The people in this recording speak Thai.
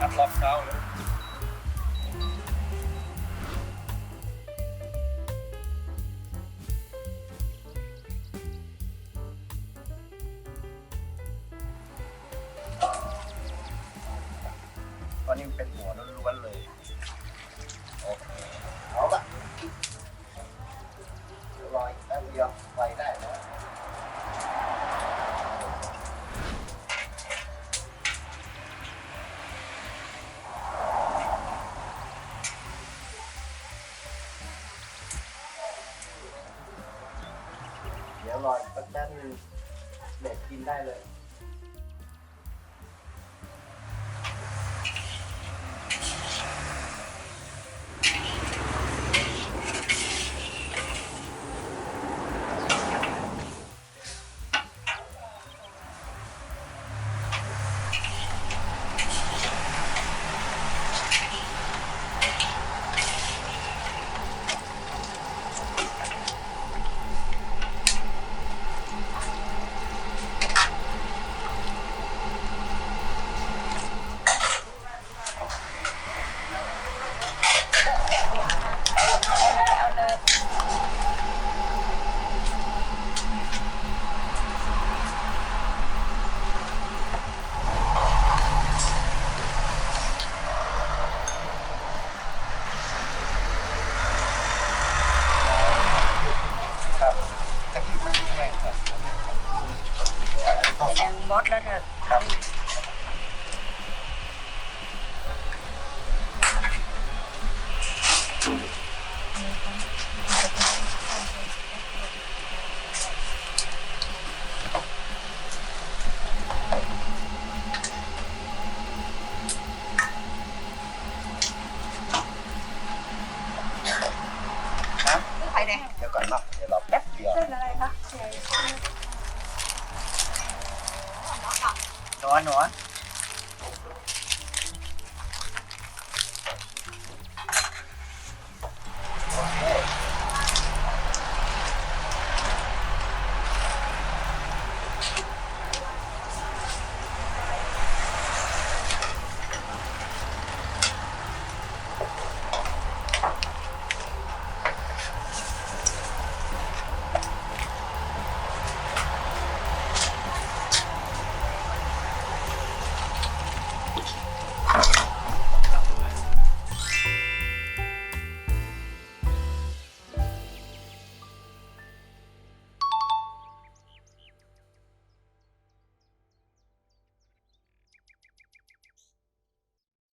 การล็อกดาวน์เลย อร่อยประกันเด็กกินได้เลย ครับ